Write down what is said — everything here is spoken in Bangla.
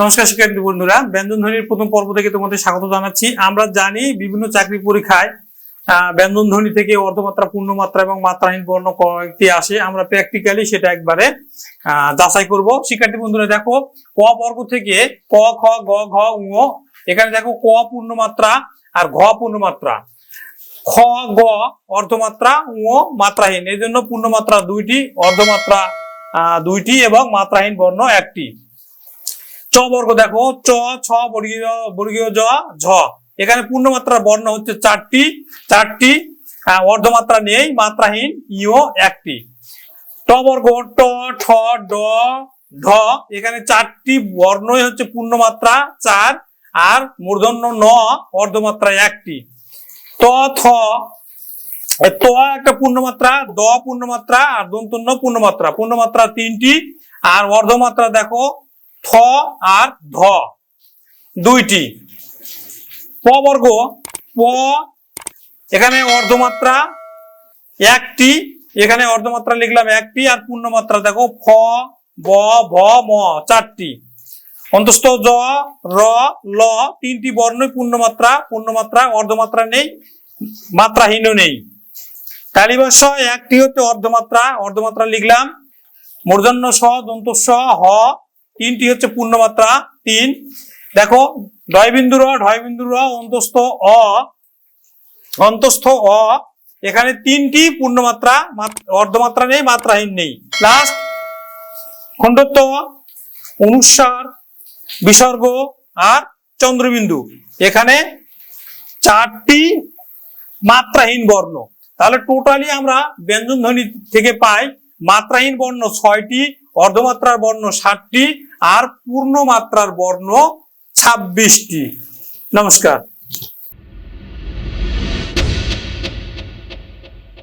নমস্কার শিক্ষার্থী বন্ধুরা, ব্যঞ্জন ধ্বনির প্রথম পর্ব থেকে তোমাদের স্বাগত জানাচ্ছি। আমরা জানি বিভিন্ন চাকরি পরীক্ষায় ব্যঞ্জন ধ্বনি থেকে অর্ধমাত্রা, পূর্ণমাত্রা এবং মাত্রাহীন বর্ণ কয়েকটি আসে। আমরা প্র্যাকটিক্যালি সেটা একবারে যাচাই করব। শিক্ষার্থী বন্ধুরা, দেখো, ক বর্গ থেকে ক, খ, গ, ঘ, ঙ, এখানে দেখো ক পূর্ণমাত্রা আর ঘ পূর্ণমাত্রা। খ, গ, অর্ধমাত্রা, ঙ, মাত্রাহীন। এই জন্য পূর্ণমাত্রা দুইটি, অর্ধমাত্রা দুইটি এবং মাত্রাহীন বর্ণ একটি। চ বর্গ দেখো চ ছ বর্গীয় বর্গীয় জ ঝ। এখানে পূর্ণমাত্রার বর্ণ হচ্ছে চারটি চারটি আহ, অর্ধমাত্রা নেই মাত্রাহীন ইও একটি। ট বর্গ ট ঠ ড ঢ এখানে চারটি বর্ণই হচ্ছে পূর্ণমাত্রা চার আর মূর্ধন্য ন অর্ধমাত্রা একটি। ত থ ত একটা পূর্ণমাত্রা দ পূর্ণমাত্রা আর দন্তন্য পূর্ণমাত্রা। পূর্ণমাত্রা তিনটি আর অর্ধমাত্রা দেখো থ আর ধ। দুইটি। প বর্গ, প, এখানে অর্ধমাত্রা, একটি, এখানে অর্ধমাত্রা লিখলাম একটি, আর পূর্ণমাত্রা দেখো ফ, ব, ভ, ম, চারটি। অন্তস্থ জ, র, ল, তিনটি বর্ণই পূর্ণমাত্রা পূর্ণমাত্রা, অর্ধমাত্রা নেই মাত্রাহীনও নেই। কালিবাস একটি হচ্ছে অর্ধমাত্রা অর্ধমাত্রা লিখলাম। মূর্ধন্য স দন্ত স হ তিনটি হচ্ছে পূর্ণমাত্রা, তিন। দেখো ঢয় বিন্দু র র অন্তস্থ অ। অন্তস্থ অ, এখানে তিনটি পূর্ণমাত্রা, মাত- অর্ধমাত্রা নেই, মাত্রাহীন নেই। লাস্ট খণ্ডত্ব অনুসার, বিসর্গ আর চন্দ্রবিন্দু। এখানে চারটি মাত্রাহীন বর্ণ। তাহলে টোটালি আমরা ব্যঞ্জন ধ্বনি থেকে পাই মাত্রাহীন বর্ণ ছয়টি, অর্ধমাত্রার বর্ণ ষাটটি আর পূর্ণ মাত্রার বর্ণ ছাব্বিশটি। নমস্কার।